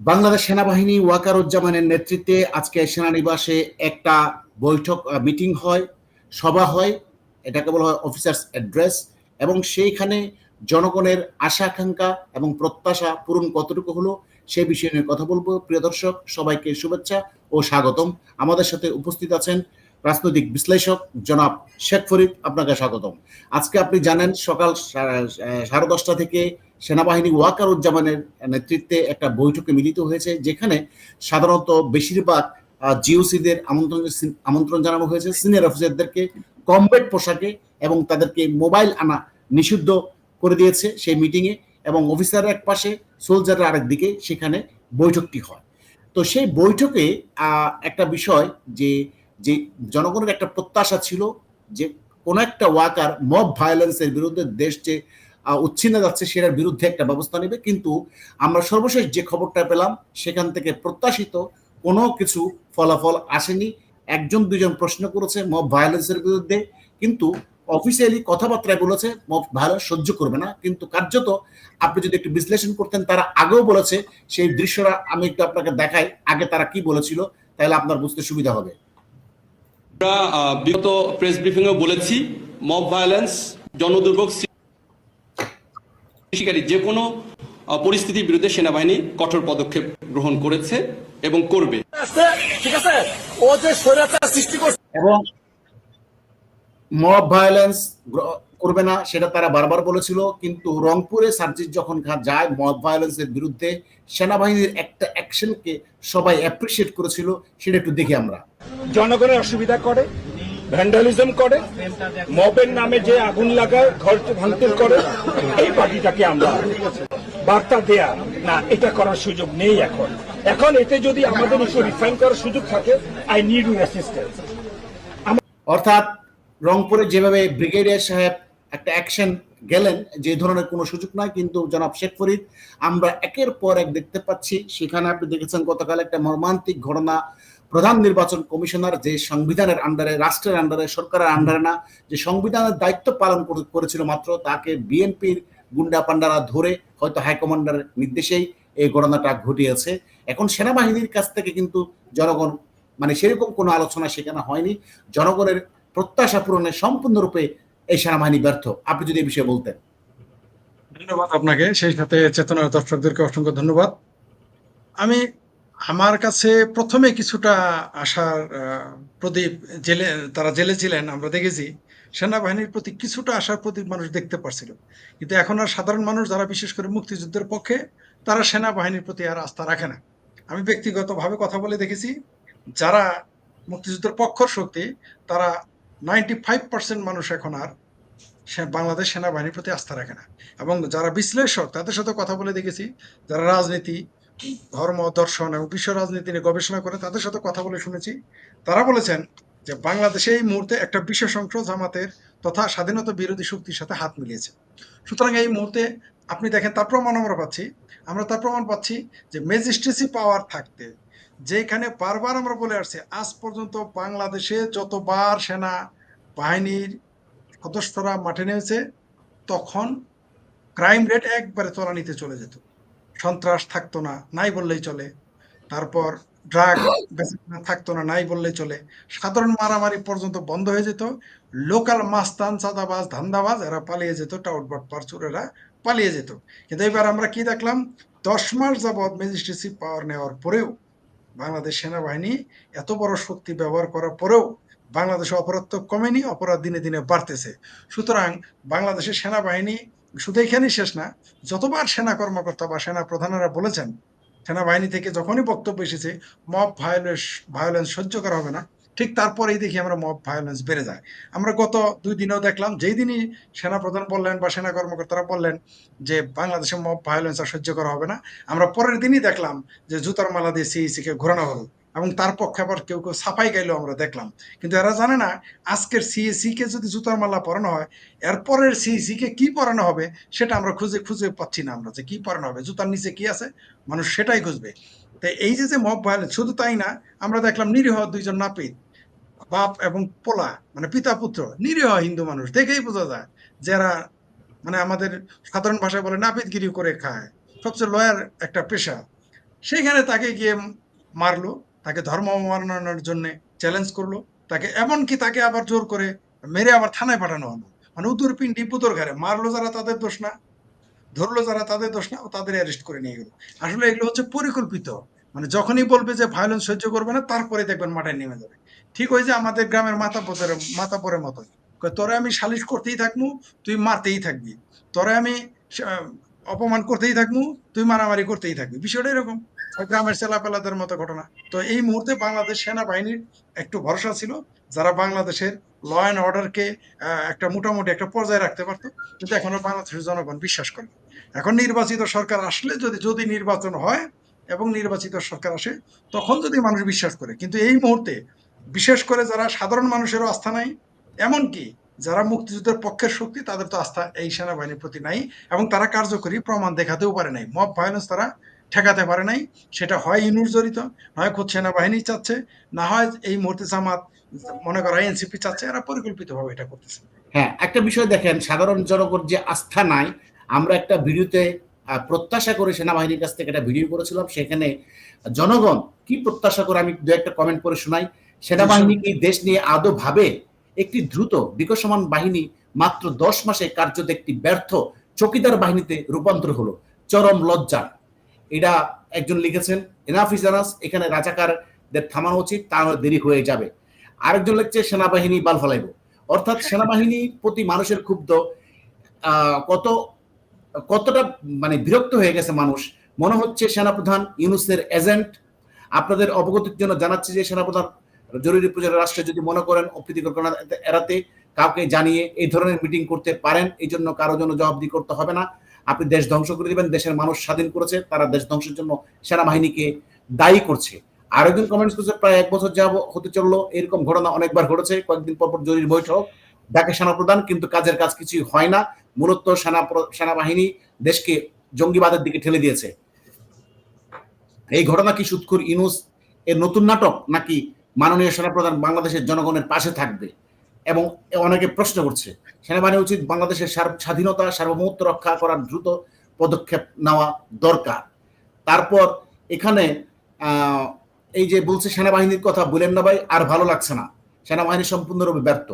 বাংলাদেশ সেনাবাহিনী ওয়াকারুজ্জামানের নেতৃত্বে আজকে সেনানিবাসে একটা বৈঠক মিটিং হয়, সভা হয়, এটাকে বলা হয় অফিসার্স অ্যাড্রেস এবং সেইখানে জনগণের আশা আকাঙ্ক্ষা এবং প্রত্যাশা পূরণ কতটুকু হলো সে বিষয়ে নিয়ে কথা বলব। প্রিয় দর্শক, সবাইকে শুভেচ্ছা ও স্বাগতম। আমাদের সাথে উপস্থিত আছেন রাজনৈতিক বিশ্লেষক জনাব শেখ ফরিদ, আপনাকে স্বাগতম। আজকে আপনি জানেন সকাল সাড়ে দশটা থেকে সেনাবাহিনী ওয়াকারুজ্জামানের নেতৃত্বে একটা বৈঠকে মিলিত হয়েছে, যেখানে সাধারণত বেশিরভাগ জিওসিদের আমন্ত্রণ আমন্ত্রণ জানানো হয়েছে। সিনিয়র অফিসারদেরকে কমবেট পোশাকে এবং তাদেরকে মোবাইল আনা নিষিদ্ধ করে দিয়েছে সেই মিটিংয়ে এবং অফিসারের এক পাশে, সোলজাররা আরেক দিকে সেখানে বৈঠকটি হয়। তো সেই বৈঠকে একটা বিষয় যে যে জনগণের একটা প্রত্যাশা ছিল যে কোনো একটা ওয়াকার মব ভায়োলেন্সের বিরুদ্ধে দেশ যে উচ্ছিন্ন যাচ্ছে, সেটার বিরুদ্ধে একটা ব্যবস্থা নেবে। কিন্তু আমরা সর্বশেষ যে খবরটা পেলাম, সেখান থেকে প্রত্যাশিত কোনো কিছু ফলাফল আসেনি। একজন, দুজন প্রশ্ন করেছে মব ভায়োলেন্সের বিরুদ্ধে। কিন্তু অফিসিয়ালি কথাবার্তায় বলেছে মব ভায়োলেন্স সহ্য করবে না। কিন্তু কার্যত আপনি যদি একটু বিশ্লেষণ করতেন, তারা আগেও বলেছে, সেই দৃশ্যটা আমি একটু আপনাকে দেখাই, আগে তারা কি বলেছিল, তাহলে আপনার বুঝতে সুবিধা হবে। আমরা বিগত প্রেস ব্রিফিং বলেছি মব ভায়োলেন্স জনদুর্ভোগ শিকারী যে কোনো পরিস্থিতির বিরুদ্ধে সেনাবাহিনী কঠোর পদক্ষেপ গ্রহণ করেছে এবং করবে। ঠিক আছে ও যে সৃষ্টি করছে এবং মব ভায়োলেন্স করবে না সেটা তারা বারবার বলেছিল। কিন্তু রংপুরে সার্জিস যখন যায় মব ভায়োলেন্সের বিরুদ্ধে সেনাবাহিনীর একটা অ্যাকশনকে সবাই অ্যাপ্রিসিয়েট করেছিল সেটা একটু দেখি আমরা। জনগণের অসুবিধা করে ভ্যান্ডালিজম করে, মবের নামে যে আগুন লাগায়, ঘর ভাঙচুর করে, এই পার্টিটাকে আমরা বার্তা দেয়া, না, এটা করার সুযোগ নেই এখন। এখন এতে যদি আমাদের একটু রিফাইন করার সুযোগ থাকে আই নিড ইউ অ্যাসিস্ট্যান্স অর্থাৎ রংপুরে যেভাবে ব্রিগেডিয়ার সাহেব একটা অ্যাকশন গেলেন, যে ধরনের কোনো সুযোগ নাই কিন্তু জনাব শেখ ফরিদ, আমরা একের পর এক দেখতে পাচ্ছি। সেখানে আপনি দেখেছেন গতকাল একটা মর্মান্তিক ঘটনা প্রধান নির্বাচন কমিশনার যে সংবিধানের আন্ডারে রাষ্ট্রের আন্ডারে সরকারের আন্ডারে না, যে সংবিধানের দায়িত্ব পালন করেছিল মাত্র, তাকে বিএনপির গুন্ডা পান্ডারা ধরে হয়তো হাইকমান্ডারের নির্দেশেই এই ঘটনাটা ঘটিয়েছে। এখন সেনাবাহিনীর কাছ থেকে কিন্তু জনগণ মানে সেরকম কোনো আলোচনা সেখানে হয়নি। জনগণের প্রত্যাশা পূরণে সম্পূর্ণরূপে এই সেনাবাহিনী ব্যর্থ। আপনি যদি এই বিষয়ে বলতেন। ধন্যবাদ আপনাকে। সেই সাথে চেতনার দর্শকদেরকে অসংখ্য ধন্যবাদ। আমি আমার কাছে প্রথমে কিছুটা আশার প্রদীপ জেলে, তারা জেলে ছিলেন, আমরা দেখেছি। সেনাবাহিনীর প্রতি কিছুটা আশার প্রদীপ মানুষ দেখতে পারছিল। কিন্তু এখন আর সাধারণ মানুষ যারা বিশেষ করে মুক্তিযুদ্ধের পক্ষে, তারা সেনাবাহিনীর প্রতি আর আস্থা রাখে না। আমি ব্যক্তিগতভাবে কথা বলে দেখেছি, যারা মুক্তিযুদ্ধের পক্ষর শক্তি, তারা নাইনটি ফাইভ পার্সেন্ট মানুষ এখন আর বাংলাদেশ সেনাবাহিনীর প্রতি আস্থা রাখে না। এবং যারা বিশ্লেষক, তাদের সাথে কথা বলে দেখেছি, যারা রাজনীতি ধর্ম, দর্শন এবং বিশ্ব রাজনীতি নিয়ে গবেষণা করে তাদের সাথে কথা বলে শুনেছি। তারা বলেছেন যে বাংলাদেশে এই মুহূর্তে একটা বিশ্ব সংখ্য জামাতের তথা স্বাধীনতা বিরোধী শক্তির সাথে হাত মিলিয়েছে। সুতরাং এই মুহূর্তে আপনি দেখেন তার প্রমাণ আমরা পাচ্ছি। আমরা তার প্রমাণ পাচ্ছি যে ম্যাজিস্ট্রেসি পাওয়ার থাকতে, যেখানে বারবার আমরা বলে আসছি, আজ পর্যন্ত বাংলাদেশে যতবার সেনা বাহিনীর সদস্যরা মাঠে নেমেছে, তখন ক্রাইম রেট একবারে তলানিতে চলে যেত। সন্ত্রাস থাকতো না, নাই বললেই চলে। তারপর ড্রাগ থাকতো না, নাই বললেই চলে। সাধারণ মারামারি পর্যন্ত বন্ধ হয়ে যেত। লোকাল মাস্তান, চাঁদাবাজ, ধান্দাবাজ, এরা পালিয়ে যেত টাউটবাট পারচুর এরা পালিয়ে যেত। কিন্তু এবার আমরা কি দেখলাম? দশ মাস যাবৎ ম্যাজিস্ট্রেসি পাওয়ার নেওয়ার পরেও বাংলাদেশ সেনাবাহিনী এত বড় শক্তি ব্যবহার করার পরেও বাংলাদেশে অপরাধ তো কমেনি, অপরাধ দিনে দিনে বাড়তেছে। সুতরাং বাংলাদেশের সেনাবাহিনী শুধু এখানেই শেষ না, যতবার সেনা কর্মকর্তা বা সেনা প্রধানেরা বলেছেন, সেনাবাহিনী থেকে যখনই বক্তব্য এসেছে মব ভায়োলেন্স ভায়োলেন্স সহ্য করা হবে না, ঠিক তারপরেই দেখি আমরা মব ভায়োলেন্স বেড়ে যায়। আমরা গত দুই দিনেও দেখলাম, যেই দিনই সেনা প্রধান বললেন বা সেনা কর্মকর্তারা বললেন যে বাংলাদেশে মব ভায়োলেন্স আর সহ্য করা হবে না, আমরা পরের দিনই দেখলাম যে জুতার মালা দিয়ে সিইসিকে ঘোরানো হলো। এবং তার পক্ষে আবার কেউ কেউ সাফাই গাইলেও আমরা দেখলাম। কিন্তু এরা জানে না, আজকের সিএসি কে যদি জুতার মালা পরানো হয়, এরপরের সিএসি কে কি পরানো হবে সেটা আমরা খুঁজে খুঁজে পাচ্ছি না আমরা যে কি পরানো হবে, জুতার নিচে কি আছে, মানুষ সেটাই খুঁজবে। তো এই যে যে মব ভায়োলেন্স শুধু তাই না, আমরা দেখলাম নিরীহ দুইজন নাপিত, বাপ এবং পোলা মানে পিতা পুত্র, নিরীহ হিন্দু মানুষ, দেখেই বোঝা যায় যারা মানে আমাদের সাধারণ ভাষায় বলে নাপিতগিরি করে খায়। সবচেয়ে লয়ার একটা পেশা। সেইখানে তাকে গিয়ে মারলো তাকে ধর্ম অবমাননার জন্য চ্যালেঞ্জ করল। তাকে এমনকি তাকে আবার জোর করে মেরে আবার থানায় পাঠানো হলো। মানে উত্তর পিন্ডি পুতর ঘরে মারলো যারা তাদের দোষ না। ধরলো যারা তাদের দোষ না ও তাদের অ্যারেস্ট করে নিয়ে গেল। আসলে এগুলো হচ্ছে পরিকল্পিত। মানে যখনই বলবে যে ভায়োলেন্স সহ্য করবে না তারপরে দেখবেন মাঠে নেমে যাবে। ঠিক ওই যে আমাদের গ্রামের মাথা পথের মাথা পরের মতো কয়, তোরে আমি সালিশ করতেই থাকব তুই মারতেই থাকবি। তোরে আমি অপমান করতেই থাকব, তুই মারামারি করতেই থাকবি। বিষয়টা এরকম। গ্রামের ছেলাপেলাদের মতো ঘটনা। তো এই মুহূর্তে বাংলাদেশ সেনাবাহিনীর একটু ভরসা ছিল, যারা বাংলাদেশের ল অ্যান্ড অর্ডারকে একটা মোটামুটি একটা পর্যায়ে রাখতে পারতো। কিন্তু এখনও বাংলাদেশের জনগণ বিশ্বাস করে এখন নির্বাচিত সরকার আসলে যদি যদি নির্বাচন হয় এবং নির্বাচিত সরকার আসে, তখন যদি মানুষ বিশ্বাস করে। কিন্তু এই মুহূর্তে বিশেষ করে যারা সাধারণ মানুষেরও আস্থা নাই, এমনকি যারা মুক্তিযুদ্ধের পক্ষের শক্তি, তাদের তো আস্থা এই সেনাবাহিনীর প্রতি নাই এবং তারা কার্যকরী প্রমাণ দেখাতেও পারে নাই। মব ভায়োলেন্স তারা ঠেকাতে পারে নাই। সেটা হয় ইনুর জড়িত নয় খোদ সেনাবাহিনী চাচ্ছে, না হয় এই মুহূর্তে জামাত, মনে করা এনসিপি চাচ্ছে, এরা পরিকল্পিতভাবে এটা করতেছে। হ্যাঁ একটা বিষয় দেখেন, সাধারণ জনগণ যে আস্থা নাই, আমরা একটা ভিডিওতে প্রত্যাশা করে সেনাবাহিনীর কাছ থেকে একটা ভিডিও করেছিলাম, সেখানে জনগণ কি প্রত্যাশা করে, আমি দু একটা কমেন্ট করে শোনাই। সেনাবাহিনী কি দেশ নিয়ে আদৌ ভাবে একটি দ্রুত বিকশমান বাহিনী মাত্র দশ মাসে কার্যত একটি ব্যর্থ চকিদার বাহিনীতে রূপান্তর হলো। চরম লজ্জা। এটা একজন লিখেছেন এনাফ ইজানাস এখানে রাজাকারদের থামানো উচিত তা দেরি হয়ে যাবে। আরেকজন লিখছে সেনাবাহিনী বাল ফলাইব। অর্থাৎ সেনাবাহিনীর প্রতি মানুষের ক্ষুব্ধ আহ, কত কতটা মানে বিরক্ত হয়ে গেছে মানুষ। মনে হচ্ছে সেনাপ্রধান ইউনুসের এজেন্ট। আপনাদের অবগতির জন্য জানাচ্ছি যে সেনাপ্রধান জরুরি প্রয়োজনে রাষ্ট্রে যদি মনে করেন অপ্রীতিকর ঘটনা এড়াতে, কাউকে জানিয়ে এই ধরনের মিটিং করতে পারেন, এই জন্য কারোর জন্য জবাবদি করতে হবে না। আপনি দেশ ধ্বংস করে দিবেন, দেশের মানুষ স্বাধীন করেছে, তারা দেশ ধ্বংসের জন্য সেনাবাহিনীকে দায়ী করছে। আরেকজন কমেন্টস করছে, প্রায় এক বছর যাব হতে চলল, এরকম ঘটনা অনেকবার ঘটেছে, কয়েকদিন পর পর জরুরি বৈঠক। ডাকে সেনাপ্রধান, কিন্তু কাজের কাজ কিছুই হয় না, মূলত সেনা সেনাবাহিনী দেশকে জঙ্গিবাদের দিকে ঠেলে দিয়েছে। এই ঘটনা কি সুৎখুর ইনুস এর নতুন নাটক নাকি মাননীয় সেনাপ্রধান বাংলাদেশের জনগণের পাশে থাকবে এবং অনেকে প্রশ্ন করছে, সেনাবাহিনী উচিত বাংলাদেশের স্বাধীনতা, সার্বভৌমত্ব রক্ষা করার দ্রুত পদক্ষেপ নেওয়া দরকার। তারপর এখানে এই যে বলছে সেনাবাহিনীর কথা বলেন না ভাই, আর ভালো লাগছে না। সেনাবাহিনী সম্পূর্ণরূপে ব্যর্থ।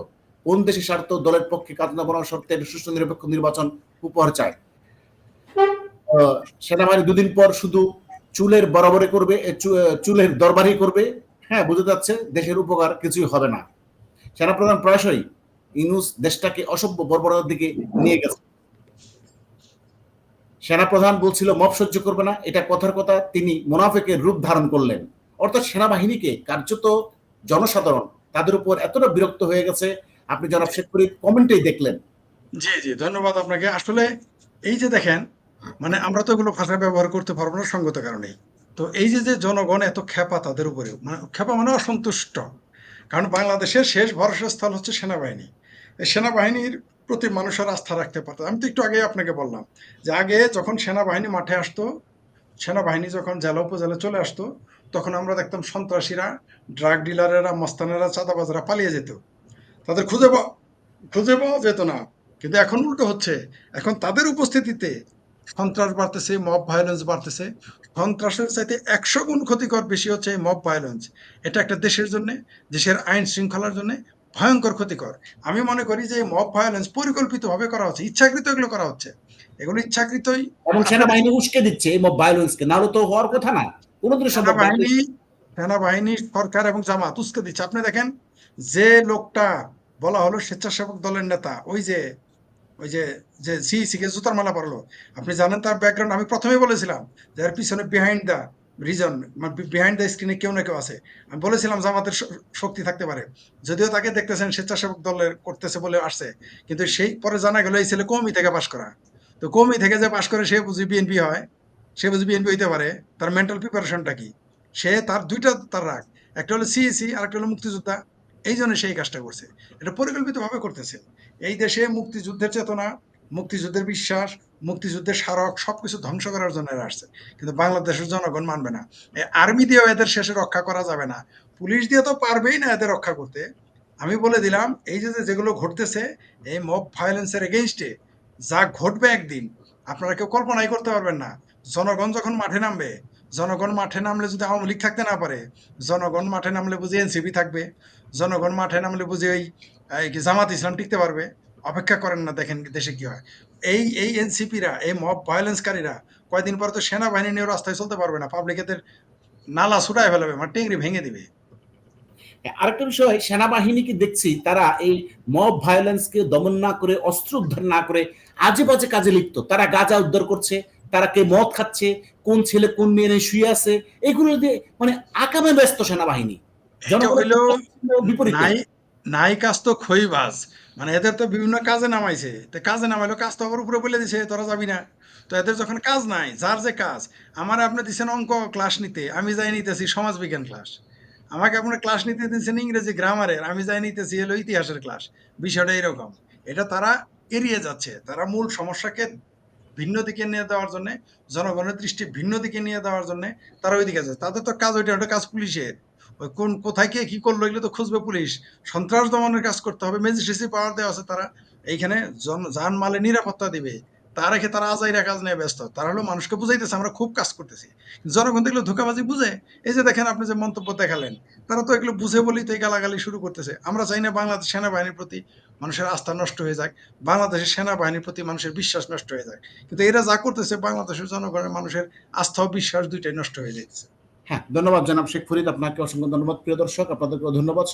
কোন দেশের স্বার্থ, দলের পক্ষে কাজ না করার শর্তে সুষ্ঠু নিরপেক্ষ নির্বাচন উপহার চায়। সেনাবাহিনী দুদিন পর শুধু চুলের বরাবরে করবে চুলের দরবারই করবে হ্যাঁ বোঝা যাচ্ছে দেশের উপকার কিছুই হবে না। সেনাপ্রধান প্রায়শই ইনুস দেশটাকে অসভ্য বর্বরতার দিকে নিয়ে গেছে। সেনাপ্রধান বলছিল মপ সহ্য করবে না। এটা কথার কথা তিনি মোনাফেকের রূপ ধারণ করলেন। অর্থাৎ সেনাবাহিনীকে কার্যত জনসাধারণ তাদের উপর এতটা বিরক্ত হয়ে গেছে। আপনি জনাব শেখ ফরিদ কমেন্টেই দেখলেন। জি জি, ধন্যবাদ আপনাকে। আসলে এই যে দেখেন মানে আমরা তো এগুলো ভাষা ব্যবহার করতে পারব না সঙ্গত কারণেই। তো এই যে যে জনগণ এত খেপা তাদের উপরে মানে খেপা মানে অসন্তুষ্ট। কারণ বাংলাদেশের শেষ ভরসা স্থল হচ্ছে সেনাবাহিনী। এই সেনাবাহিনীর প্রতি মানুষের আস্থা রাখতে পারতো। আমি তো একটু আগে আপনাকে বললাম যে, আগে যখন সেনাবাহিনী মাঠে আসতো, সেনাবাহিনী যখন জেলা উপজেলা চলে আসতো, তখন আমরা দেখতাম সন্ত্রাসীরা ড্রাগ ডিলারেরা মস্তানেরা, চাঁদাবাজরা পালিয়ে যেত। তাদের খুঁজে পাওয়া খুঁজে পাওয়া যেত না। কিন্তু এখন উল্টো হচ্ছে। এখন তাদের উপস্থিতিতে সন্ত্রাস বাড়তেছে মব ভায়োলেন্স বাড়তেছে। সন্ত্রাসের চাইতে একশো গুণ ক্ষতিকর বেশি হচ্ছে এই মব ভায়োলেন্স এটা একটা দেশের জন্য দেশের আইন শৃঙ্খলার জন্য ভয়ঙ্কর ক্ষতিকর। আমি মনে করি যে মব ভায়োলেন্স পরিকল্পিতভাবে করা হচ্ছে ইচ্ছাকৃত এগুলো করা হচ্ছে। এগুলো ইচ্ছাকৃতই এবং সেনাবাহিনী উস্কে দিচ্ছে এই মব ভায়োলেন্সকে নাহলে তো হওয়ার কথা না। কোনোদিনই না। সেনাবাহিনী সেনাবাহিনী সরকার এবং জামাত উস্কে দিচ্ছে। আপনি দেখেন যে লোকটা বলা হলো স্বেচ্ছাসেবক দলের নেতা ওই যে ওই যে যে সিইসি কে জুতার মালা পড়ল আপনি জানেন তার ব্যাকগ্রাউন্ড আমি প্রথমেই বলেছিলাম, যে এর পিছনে behind the reason behind the স্ক্রিনে কেউ না কেউ আছে। আমি বলেছিলাম জামাতের শক্তি থাকতে পারে। যদিও তাকে দেখতেছেন, স্বেচ্ছাসেবক দলের করতেছে বলে আসছে, কিন্তু সেই পরে জানা গেল এই ছেলে কমই থেকে পাশ করা। তো কমই থেকে যে পাশ করে সে বুঝি বিএনপি হয়, সে বুঝি বিএনপি হইতে পারে। তার মেন্টাল প্রিপারেশনটা কি? সে তার দুইটা তার রাগ, একটা হলো সিএসি আর একটা হলো মুক্তিযোদ্ধা। এই জন্য সেই কাজটা করছে। এটা পরিকল্পিতভাবে করতেছে। এই দেশে মুক্তিযুদ্ধের চেতনা মুক্তিযুদ্ধের বিশ্বাস, মুক্তিযুদ্ধের স্মারক, সবকিছু ধ্বংস করার জন্য এরা আসছে। কিন্তু বাংলাদেশের জনগণ মানবে না। আর্মি দিয়েও এদের শেষে রক্ষা করা যাবে না। পুলিশ দিয়ে তো পারবেই না এদের রক্ষা করতে। আমি বলে দিলাম, এই যে যেগুলো ঘটতেছে, এই মব ভায়োলেন্সের এগেনস্টে যা ঘটবে একদিন, আপনারা কেউ কল্পনাই করতে পারবেন না। জনগণ যখন মাঠে নামবে, জনগণ মাঠে নামলে যদি আওয়ামী লীগ থাকতে না পারে, জনগণ মাঠে নামলে বুঝি এনসিপি থাকবে, জনগণ মাঠে নামলে বুঝি ওই জামাত ইসলাম টিকতে পারবে। অপেক্ষা করেন না দেখেন দেশে কি হয়। এই এই এনসিপিরা এই মব ভায়োলেন্সকারীরা কয়দিন পর তো সেনাবাহিনী নিয়েও রাস্তায় চলতে পারবে না পাবলিক এদের নালা ছুটায় ফেলবে মানে টেংরি ভেঙে দিবে। আরেকটা বিষয় সেনাবাহিনীকে দেখছি তারা এই মব ভায়োলেন্সকে দমন না করে অস্ত্র উদ্ধার না করে আজে বাজে কাজে লিপ্ত। তারা গাঁজা উদ্ধার করছে তারা কে মদ খাচ্ছে কোন ছেলে কোন মেয়ে নিয়ে শুয়ে আছে এগুলো দিয়ে মানে আকামে ব্যস্ত সেনাবাহিনী। হইল বিপরীত। নাই কাজ তো খইবাজ মানে এদের তো বিভিন্ন কাজে নামাইছে। তো কাজে নামাইলো, কাজ তো আবার উপরে বলে দিছে, তোরা যাবি না। তো এদের যখন কাজ নাই, যার যে কাজ, আমার আপনি দিচ্ছেন অঙ্ক ক্লাস নিতে, আমি যাই নিতেছি সমাজবিজ্ঞান ক্লাস। আমাকে আপনার ক্লাস নিতে দিচ্ছেন ইংরেজি গ্রামারের, আমি যাই নিতেছি হলো ইতিহাসের ক্লাস। বিষয়টা এরকম। এটা তারা এড়িয়ে যাচ্ছে। তারা মূল সমস্যাকে ভিন্ন দিকে নিয়ে দেওয়ার জন্য, জনগণের দৃষ্টি ভিন্ন দিকে নিয়ে দেওয়ার জন্য তারা ওই দিকে যাচ্ছে। তাদের তো কাজ ওইটা ওটা কাজ পুলিশের। কোন, কোথায় কে কি করল এগুলো তো খুঁজবে পুলিশ। সন্ত্রাস দমনের কাজ করতে হবে, ম্যাজিস্ট্রেসি পাওয়ার দেওয়া আছে তারা। এইখানে জন যান মালে নিরাপত্তা দিবে তার রেখে তারা আজাইরা কাজ নিয়ে ব্যস্ত। তারা হলো মানুষকে বুঝাইতেছে, আমরা খুব কাজ করতেছি। জনগণ দেখল ধোকাবাজি বুঝে। এই যে দেখেন আপনি যে মন্তব্য দেখালেন, তারা তো এগুলো বুঝে বলেই তো গালাগালি শুরু করতেছে। আমরা চাই না বাংলাদেশ সেনাবাহিনীর প্রতি মানুষের আস্থা নষ্ট হয়ে যাক, বাংলাদেশের সেনাবাহিনীর প্রতি মানুষের বিশ্বাস নষ্ট হয়ে যাক। কিন্তু এরা যা করতেছে, বাংলাদেশের জনগণের মানুষের আস্থা ও বিশ্বাস দুইটাই নষ্ট হয়ে যাচ্ছে হ্যাঁ ধন্যবাদ জনাব শেখ ফরিদ। আপনাকে অসংখ্য ধন্যবাদ প্রিয় দর্শক। আপনাদেরকে ধন্যবাদ।